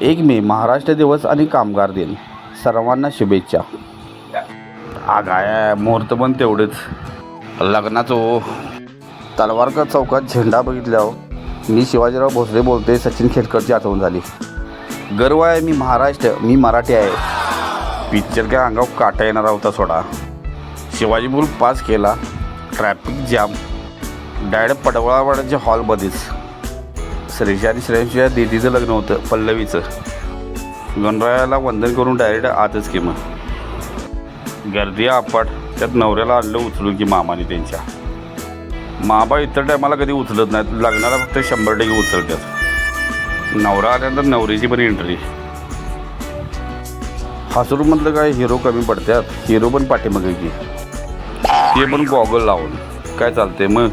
एक मे महाराष्ट्र दिवस आणि कामगार दिन. सर्वांना शुभेच्छा. आगाय मुहूर्त पण तेवढेच. लग्नाचं हो. तलवारकर चौकात झेंडा बघितल्यावर हो. मी शिवाजीराव भोसले बोलते सचिन खेडकरची आठवण झाली. गर्व आहे मी महाराष्ट्र मी मराठी आहे. पिक्चर काय अंगावर काटा येणारा होता सोडा. शिवाजी पूल पास केला. Traffic jam. डायरेक्ट पडवळावाड्याच्या हॉलमध्येच. श्रेष आणि श्रेयांशी दीदीचं लग्न होतं पल्लवीचं. गणरायाला वंदन करून डायरेक्ट आतच की मग गर्दी आपाट त्यात नवऱ्याला आणलं उचलून की मामाने त्यांच्या. मामा इतर टायमाला कधी उचलत नाहीत लग्नाला फक्त शंभर टक्के उचलतात. नवरा आल्यानंतर नवरीची पण एंट्री हसरूमधलं काय हिरो कमी पडतात हिरो पण पाठीमागे की. ते पण गॉगल लावून. काय चालते मग?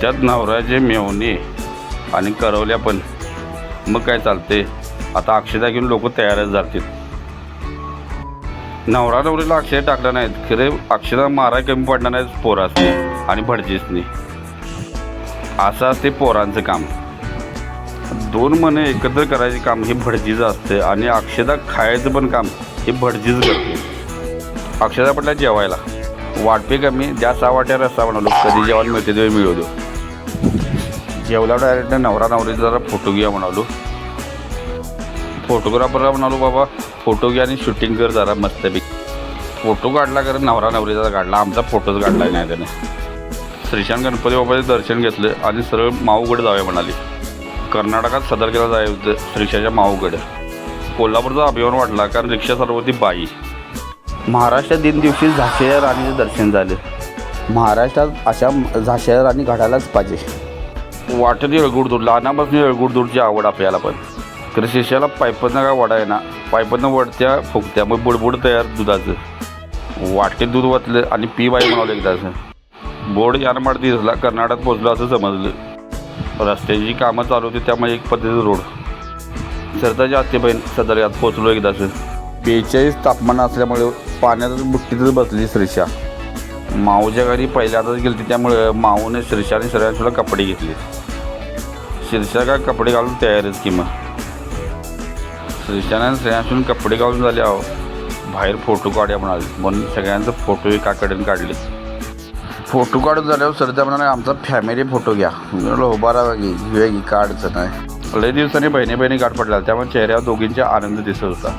त्यात नवऱ्याचे मेवणे आणि करवल्या पण. मग काय चालते आता अक्षता घेऊन लोक तयारच जातील. नवरा नवरीला अक्षय टाकल्या नाहीत. खरे अक्षरा माराय कमी पडणार नाहीत पोरासनी आणि भटजीसनी. असं असते पोरांचं काम. दोन मने एकत्र करायचे काम हे भटजीचं असते आणि अक्षता खायचं पण काम हे भटजीच करते अक्षता पडल्या जेवायला. वाटपे कमी द्या सहा वाट्या रस्ता बनवलो. कधी जेवण मिळते तेव्हा मिळवतो. जेवला डायरेक्ट नवरा नवरीचा जरा फोटो घ्या म्हणालो. फोटोग्राफरला म्हणालो बाबा फोटो घ्या आणि शूटिंग कर जरा मस्तपैकी. फोटो काढला कारण नवरा नवरीचा काढला. आमचा फोटोच काढला नाही त्याने. श्रीशांत गणपती बाबाचे दर्शन घेतलं आणि सरळ माऊगड जाऊया म्हणाली. कर्नाटकात सदर केला जायचं रिक्षाच्या माऊगड. कोल्हापूरचा अभिमान वाटला कारण रिक्षा सर्वती बाई. महाराष्ट्र दिन दिवशी झाशीच्या राणीचे दर्शन झाले. महाराष्ट्रात अशा झाशेच्या राणी घडायलाच पाहिजे. वाटते येळगुड दूर लहानापासून येळगुड दूधची आवड आपल्याला पण. तर शिष्याला पायपनं काय वडा आहे ना पायपनं वडत्या फुगत्या मग बुडबुड तयार दुधाचं. वाटेत दूध वाचलं आणि पी बाई म्हणावलं एकदाचं बोर्ड यानमाड दिसला कर्नाटकात पोचलो असं समजलं. रस्त्याची कामं चालू होती त्यामुळे एक पद्धतीचं रोड. सरताची आत्तेबहीण सदर यात पोचलो एकदाचं बेचाळीस तापमान असल्यामुळे पाण्यात बुट्टीतच बसली श्रीषा माऊच्या घरी पहिल्यांदाच गेली त्यामुळे माऊने श्रीषा आणि श्रेयांशला कपडे घेतले. शिरशा काय कपडे घालून तयारच की मग? श्रीषाने श्रेयांशून कपडे घालून झाले आहो. बाहेर फोटो काढूया म्हणाले. म्हणून सगळ्यांचं फोटो एकाकडे काढले. फोटो काढून झाल्यावर सरदा म्हणाले आमचा फॅमिली फोटो घ्या. उभारा म्हणलं की हो, घेऊया की काढचं नाही लय दिवसांनी बहिणी बहिणी गाठ पडल्या त्यामुळे चेहऱ्यावर दोघींचा आनंद दिसत होता.